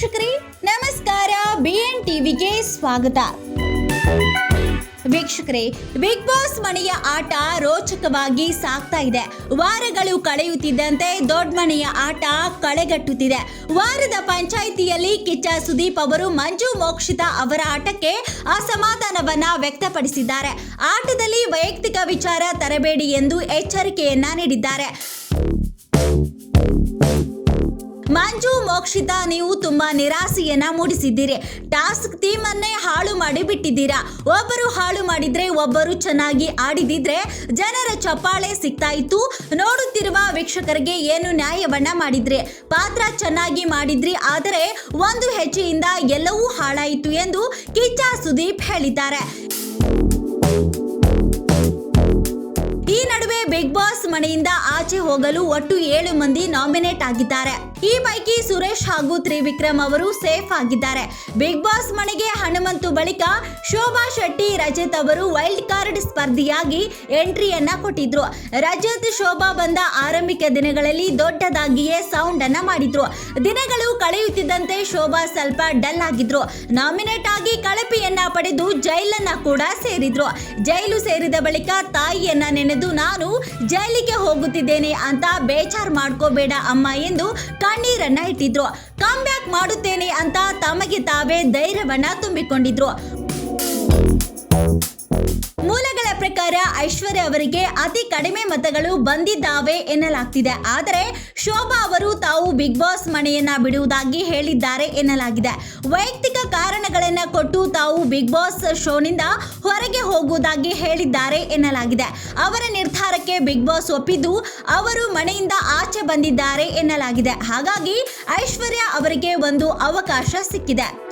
ವೀಕ್ಷಕರೇ, ನಮಸ್ಕಾರ ಬಿಎನ್ ಟಿವಿಗೆ ಸ್ವಾಗತ. ವೀಕ್ಷಕರೇ ಬಿಗ್ ಬಾಸ್ ಮನೆಯ ಆಟ ರೋಚಕವಾಗಿ ಸಾಗ್ತಾ ಇದೆ. ವಾರಗಳು ಕಳೆಯುತ್ತಿದ್ದಂತೆ ದೊಡ್ಡ ಮನೆಯ ಆಟ ಕಳೆಗಟ್ಟುತ್ತಿದೆ. ವಾರದ ಪಂಚಾಯಿತಿಯಲ್ಲಿ ಕಿಚ್ಚ ಸುದೀಪ್ ಅವರು, ಮಂಜು ಮೋಕ್ಷಿತ ಅವರ ಆಟಕ್ಕೆ ಅಸಮಾಧಾನವನ್ನ ವ್ಯಕ್ತಪಡಿಸಿದ್ದಾರೆ. ಆಟದಲ್ಲಿ ವೈಯಕ್ತಿಕ ವಿಚಾರ ತರಬೇಡಿ ಎಂದು ಎಚ್ಚರಿಕೆಯನ್ನ ನೀಡಿದ್ದಾರೆ. ಮಂಜು ಮೋಕ್ಷಿತಾ, ನೀವು ತುಂಬಾ ನಿರಾಸೆಯನ್ನ ಮೂಡಿಸಿದ್ದೀರಿ. ಟಾಸ್ಕ್ ಥೀಮ್ ಅನ್ನೇ ಹಾಳು ಮಾಡಿ ಬಿಟ್ಟಿದ್ದೀರಾ? ಒಬ್ಬರು ಹಾಳು ಮಾಡಿದ್ರೆ ಒಬ್ಬರು ಚೆನ್ನಾಗಿ ಆಡಿದಿದ್ರೆ ಜನರ ಚಪ್ಪಾಳೆ ಸಿಗ್ತಾ ಇತ್ತು. ನೋಡುತ್ತಿರುವ ವೀಕ್ಷಕರಿಗೆ ಏನು ನ್ಯಾಯವನ್ನ ಮಾಡಿದ್ರಿ? ಪಾತ್ರ ಚೆನ್ನಾಗಿ ಮಾಡಿದ್ರಿ, ಆದರೆ ಒಂದು ಹೆಜ್ಜೆಯಿಂದ ಎಲ್ಲವೂ ಹಾಳಾಯಿತು ಎಂದು ಕಿಚ್ಚ ಸುದೀಪ್ ಹೇಳಿದ್ದಾರೆ. ಈ ನಡುವೆ ಬಿಗ್ ಬಾಸ್ ಮನೆಯಿಂದ ಆಚೆ ಹೋಗಲು ಒಟ್ಟು ಏಳು ಮಂದಿ ನಾಮಿನೇಟ್ ಆಗಿದ್ದಾರೆ. ಈ ಪೈಕಿ ಸುರೇಶ್ ಹಾಗೂ ತ್ರಿವಿಕ್ರಮ್ ಅವರು ಸೇಫ್ ಆಗಿದ್ದಾರೆ. ಬಿಗ್ ಬಾಸ್ ಮನೆಗೆ ಹನುಮಂತು ಬಳಿಕ ಶೋಭಾ ಶೆಟ್ಟಿ, ರಜತ್ ಅವರು ವೈಲ್ಡ್ ಕಾರ್ಡ್ ಸ್ಪರ್ಧಿಯಾಗಿ ಎಂಟ್ರಿಯನ್ನ ಕೊಟ್ಟಿದ್ರು. ರಜತ್ ಶೋಭಾ ಬಂದ ಆರಂಭಿಕ ದಿನಗಳಲ್ಲಿ ದೊಡ್ಡದಾಗಿಯೇ ಸೌಂಡ್ ಅನ್ನ ಮಾಡಿದ್ರು. ದಿನಗಳು ಕಳೆಯುತ್ತಿದ್ದಂತೆ ಶೋಭಾ ಸ್ವಲ್ಪ ಡಲ್ ಆಗಿದ್ರು. ನಾಮಿನೇಟ್ ಆಗಿ ಕಳಪೆಯನ್ನ ಪಡೆದು ಜೈಲನ್ನ ಕೂಡ ಸೇರಿದ್ರು. ಜೈಲು ಸೇರಿದ ಬಳಿಕ ತಾಯಿಯನ್ನ ನೆನೆದು, ನಾನು ಜೈಲಿಗೆ ಹೋಗುತ್ತಿದ್ದೇನೆ ಅಂತ ಬೇಜಾರ್ ಮಾಡ್ಕೋಬೇಡ ಅಮ್ಮ ಎಂದು ಕಣ್ಣೀರನ್ನ ಇಟ್ಟಿದ್ರು. ಕಮ್ ಬ್ಯಾಕ್ ಮಾಡುತ್ತೇನೆ ಅಂತ ತಮಗೆ ತಾವೇ ಧೈರ್ಯವನ್ನ ತುಂಬಿಕೊಂಡಿದ್ರು. ಪ್ರಕಾರ ಐಶ್ವರ್ಯ ಅವರಿಗೆ ಅತಿ ಕಡಿಮೆ ಮತಗಳು ಬಂದಿದ್ದಾವೆ ಎನ್ನಲಾಗ್ತಿದೆ. ಆದರೆ ಶೋಭಾ ಅವರು ತಾವು ಬಿಗ್ ಬಾಸ್ ಮನೆಯನ್ನ ಬಿಡುವುದಾಗಿ ಹೇಳಿದ್ದಾರೆ ಎನ್ನಲಾಗಿದೆ. ವೈಯಕ್ತಿಕ ಕಾರಣಗಳನ್ನ ಕೊಟ್ಟು ತಾವು ಬಿಗ್ ಬಾಸ್ ಶೋನಿಂದ ಹೊರಗೆ ಹೋಗುವುದಾಗಿ ಹೇಳಿದ್ದಾರೆ ಎನ್ನಲಾಗಿದೆ. ಅವರ ನಿರ್ಧಾರಕ್ಕೆ ಬಿಗ್ ಬಾಸ್ ಒಪ್ಪಿದ್ದು ಅವರು ಮನೆಯಿಂದ ಆಚೆ ಬಂದಿದ್ದಾರೆ ಎನ್ನಲಾಗಿದೆ. ಹಾಗಾಗಿ ಐಶ್ವರ್ಯ ಅವರಿಗೆ ಒಂದು ಅವಕಾಶ ಸಿಕ್ಕಿದೆ.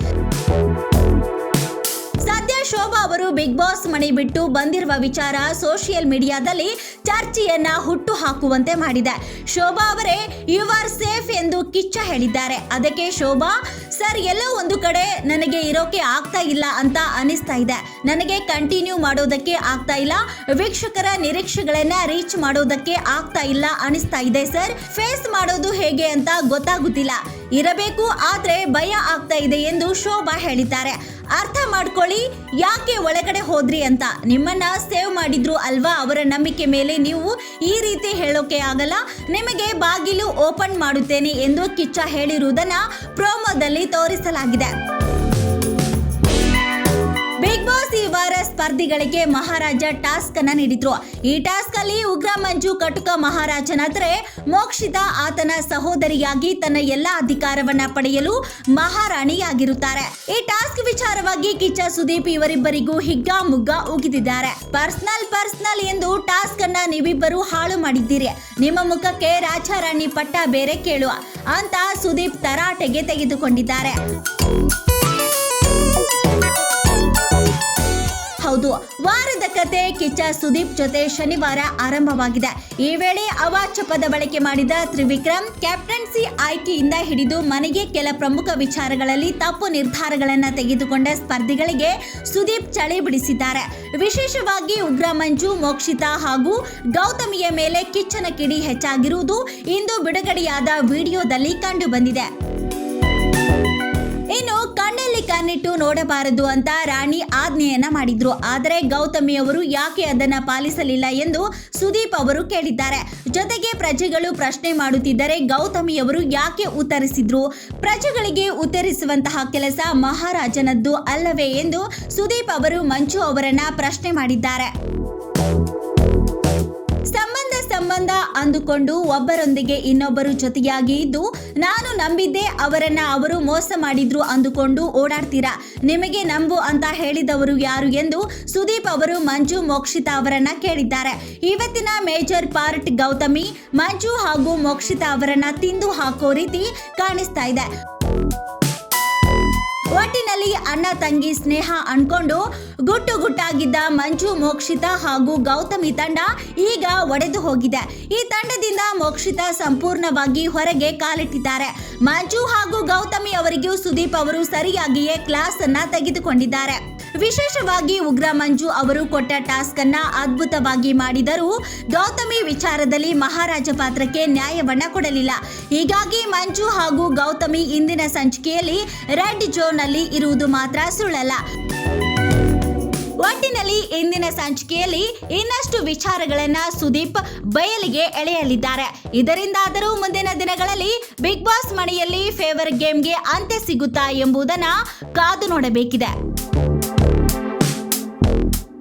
ಶೋಭಾ ಅವರು ಬಿಗ್ ಬಾಸ್ ಮನೆ ಬಿಟ್ಟು ಬಂದಿರುವ ವಿಚಾರ ಸೋಷಿಯಲ್ ಮೀಡಿಯಾದಲ್ಲಿ ಚರ್ಚೆಯನ್ನ ಹುಟ್ಟು ಹಾಕುವಂತೆ ಮಾಡಿದೆ. ಶೋಭಾ ಅವರೇ ಯು ಆರ್ ಸೇಫ್ ಎಂದು ಕಿಚ್ಚ ಹೇಳಿದ್ದಾರೆ. ಅದಕ್ಕೆ ಶೋಭಾ ಸರ್, ಎಲ್ಲೋ ಒಂದು ಕಡೆ ನನಗೆ ಇರೋಕೆ ಆಗ್ತಾ ಇಲ್ಲ ಅಂತ ಅನಿಸ್ತಾ ಇದೆ. ನನಗೆ ಕಂಟಿನ್ಯೂ ಮಾಡೋದಕ್ಕೆ ಆಗ್ತಾ ಇಲ್ಲ. ವೀಕ್ಷಕರ ನಿರೀಕ್ಷೆಗಳನ್ನ ರೀಚ್ ಮಾಡೋದಕ್ಕೆ ಆಗ್ತಾ ಇಲ್ಲ ಅನಿಸ್ತಾ ಇದೆ ಸರ್. ಫೇಸ್ ಮಾಡೋದು ಹೇಗೆ ಅಂತ ಗೊತ್ತಾಗುತ್ತಿಲ್ಲ. ಇರಬೇಕು ಆದ್ರೆ ಭಯ ಆಗ್ತಾ ಇದೆ ಎಂದು ಶೋಭಾ ಹೇಳಿದ್ದಾರೆ. ಅರ್ಥ ಮಾಡ್ಕೊಳ್ಳಿ, ಯಾಕೆ ಒಳಗಡೆ ಹೋದ್ರಿ ಅಂತ. ನಿಮ್ಮನ್ನ ಸೇವ್ ಮಾಡಿದ್ರು ಅಲ್ವಾ ಅವರ ನಂಬಿಕೆ ಮೇಲೆ ನೀವು ಈ ರೀತಿ ಹೇಳೋಕೆ ಆಗಲ್ಲ. ನಿಮಗೆ ಬಾಗಿಲು ಓಪನ್ ಮಾಡುತ್ತೇನೆ ಎಂದು ಕಿಚ್ಚ ಹೇಳಿರುವುದನ್ನ ಪ್ರೋಮೋದಲ್ಲಿ ತೋರಿಸಲಾಗಿದೆ. ಈ ವಾರ ಸ್ಪರ್ಧಿಗಳಿಗೆ ಮಹಾರಾಜ ಟಾಸ್ಕ್ ಅನ್ನ ನೀಡಿದ್ರು. ಈ ಟಾಸ್ಕ್ ಅಲ್ಲಿ ಉಗ್ರ ಮಂಜು ಕಟುಕ ಮಹಾರಾಜನಾದ್ರೆ ಮೋಕ್ಷಿತ ಆತನ ಸಹೋದರಿಯಾಗಿ ತನ್ನ ಎಲ್ಲಾ ಅಧಿಕಾರವನ್ನ ಪಡೆಯಲು ಮಹಾರಾಣಿಯಾಗಿರುತ್ತಾರೆ. ಈ ಟಾಸ್ಕ್ ವಿಚಾರವಾಗಿ ಕಿಚ್ಚ ಸುದೀಪ್ ಇವರಿಬ್ಬರಿಗೂ ಹಿಗ್ಗ ಮುಗ್ಗ ಉಗಿದಿದ್ದಾರೆ. ಪರ್ಸನಲ್ ಪರ್ಸನಲ್ ಎಂದು ಟಾಸ್ಕ್ ಅನ್ನ ನೀವಿಬ್ಬರು ಹಾಳು ಮಾಡಿದ್ದೀರಿ. ನಿಮ್ಮ ಮುಖಕ್ಕೆ ರಾಜಾರಾಣಿ ಪಟ್ಟ ಬೇರೆ ಕೇಳುವ. ಅಂತ ಸುದೀಪ್ ತರಾಟೆಗೆ ತೆಗೆದುಕೊಂಡಿದ್ದಾರೆ. ಹೌದು. ವಾರದ ಕತೆ, ಕಿಚ್ಚ, ಸುದೀಪ್ ಜೊತೆ ಶನಿವಾರ ಆರಂಭವಾಗಿದೆ. ಈ ವೇಳೆ ಅವಾಚ್ಯ ಪದ ಬಳಕೆ ಮಾಡಿದ ತ್ರಿವಿಕ್ರಮ್ ಕ್ಯಾಪ್ಟನ್ಸಿ ಆಯ್ಕೆಯಿಂದ ಹಿಡಿದು ಮನೆಗೆ ಕೆಲ ಪ್ರಮುಖ ವಿಚಾರಗಳಲ್ಲಿ ತಪ್ಪು ನಿರ್ಧಾರಗಳನ್ನು ತೆಗೆದುಕೊಂಡ ಸ್ಪರ್ಧಿಗಳಿಗೆ ಸುದೀಪ್ ಚಳಿ ಬಿಡಿಸಿದ್ದಾರೆ. ವಿಶೇಷವಾಗಿ ಉಗ್ರ ಮಂಜು, ಮೋಕ್ಷಿತಾ ಹಾಗೂ ಗೌತಮಿಯ ಮೇಲೆ ಕಿಚ್ಚನ ಕಿಡಿ ಹೆಚ್ಚಾಗಿರುವುದು ಇಂದು ಬಿಡುಗಡೆಯಾದ ವಿಡಿಯೋದಲ್ಲಿ ಕಂಡುಬಂದಿದೆ. ಇನ್ನು ಕಣ್ಣಿಟ್ಟು ನೋಡಬಾರದು ಅಂತ ರಾಣಿ ಆಜ್ಞೆಯನ್ನ ಮಾಡಿದ್ರು. ಆದರೆ ಗೌತಮಿ ಅವರು ಯಾಕೆ ಅದನ್ನ ಪಾಲಿಸಲಿಲ್ಲ ಎಂದು ಸುದೀಪ್ ಅವರು ಕೇಳಿದ್ದಾರೆ. ಜೊತೆಗೆ ಪ್ರಜೆಗಳು ಪ್ರಶ್ನೆ ಮಾಡುತ್ತಿದ್ದರೆ ಗೌತಮಿ ಅವರು ಯಾಕೆ ಉತ್ತರಿಸಿದ್ರು? ಪ್ರಜೆಗಳಿಗೆ ಉತ್ತರಿಸುವಂತಹ ಕೆಲಸ ಮಹಾರಾಜನದ್ದು ಅಲ್ಲವೇ ಎಂದು ಸುದೀಪ್ ಅವರು ಮಂಜು ಅವರನ್ನ ಪ್ರಶ್ನೆ ಮಾಡಿದ್ದಾರೆ. ಅಂದುಕೊಂಡು ಒಬ್ಬರೊಂದಿಗೆ ಇನ್ನೊಬ್ಬರು ಜೊತೆಯಾಗಿ ಇದ್ದು ನಾನು ನಂಬಿದ್ದೆ ಅವರನ್ನ ಅವರು ಮೋಸ ಮಾಡಿದ್ರು ಅಂದುಕೊಂಡು ಓಡಾಡ್ತೀರಾ? ನಿಮಗೆ ನಂಬು ಅಂತ ಹೇಳಿದವರು ಯಾರು ಎಂದು ಸುದೀಪ್ ಅವರು ಮಂಜು ಮೋಕ್ಷಿತಾ ಅವರನ್ನ ಕೇಳಿದ್ದಾರೆ. ಇವತ್ತಿನ ಮೇಜರ್ ಪಾರ್ಟ್ ಗೌತಮಿ, ಮಂಜು ಹಾಗೂ ಮೋಕ್ಷಿತಾ ಅವರನ್ನ ತಿಂದು ಹಾಕೋ ರೀತಿ ಕಾಣಿಸ್ತಾ ಇದೆ. ಒಟ್ಟಿನಲ್ಲಿ ಅಣ್ಣ ತಂಗಿ ಸ್ನೇಹ ಅನ್ಕೊಂಡು ಗುಟ್ಟು ಗುಟ್ಟಾಗಿದ್ದ ಮಂಜು, ಮೋಕ್ಷಿತಾ ಹಾಗೂ ಗೌತಮಿ ತಂಡ ಈಗ ಒಡೆದು ಹೋಗಿದೆ. ಈ ತಂಡದಿಂದ ಮೋಕ್ಷಿತಾ ಸಂಪೂರ್ಣವಾಗಿ ಹೊರಗೆ ಕಾಲಿಟ್ಟಿದ್ದಾರೆ. ಮಂಜು ಹಾಗೂ ಗೌತಮಿ ಅವರಿಗೂ ಸುದೀಪ್ ಅವರು ಸರಿಯಾಗಿಯೇ ಕ್ಲಾಸ್ ಅನ್ನ ತೆಗೆದುಕೊಂಡಿದ್ದಾರೆ. ವಿಶೇಷವಾಗಿ ಉಗ್ರ ಮಂಜು ಅವರು ಕೊಟ್ಟ ಟಾಸ್ಕ್ ಅನ್ನ ಅದ್ಭುತವಾಗಿ ಮಾಡಿದರೂ ಗೌತಮಿ ವಿಚಾರದಲ್ಲಿ ಮಹಾರಾಜ ಪಾತ್ರಕ್ಕೆ ನ್ಯಾಯವನ್ನ ಕೊಡಲಿಲ್ಲ. ಹೀಗಾಗಿ ಮಂಜು ಹಾಗೂ ಗೌತಮಿ ಇಂದಿನ ಸಂಚಿಕೆಯಲ್ಲಿ ರೆಡ್ ಜೋನ್ ಅಲ್ಲಿ ಇರುವುದು ಮಾತ್ರ ಸುಳ್ಳಲ್ಲ. ಒಟ್ಟಿನಲ್ಲಿ ಇಂದಿನ ಸಂಚಿಕೆಯಲ್ಲಿ ಇನ್ನಷ್ಟು ವಿಚಾರಗಳನ್ನ ಸುದೀಪ್ ಬಯಲಿಗೆ ಎಳೆಯಲಿದ್ದಾರೆ. ಇದರಿಂದಾದರೂ ಮುಂದಿನ ದಿನಗಳಲ್ಲಿ ಬಿಗ್ ಬಾಸ್ ಮನೆಯಲ್ಲಿ ಫೇವರ್ ಗೇಮ್ಗೆ ಅಂತ್ಯ ಸಿಗುತ್ತಾ ಎಂಬುದನ್ನ ಕಾದು ನೋಡಬೇಕಿದೆ.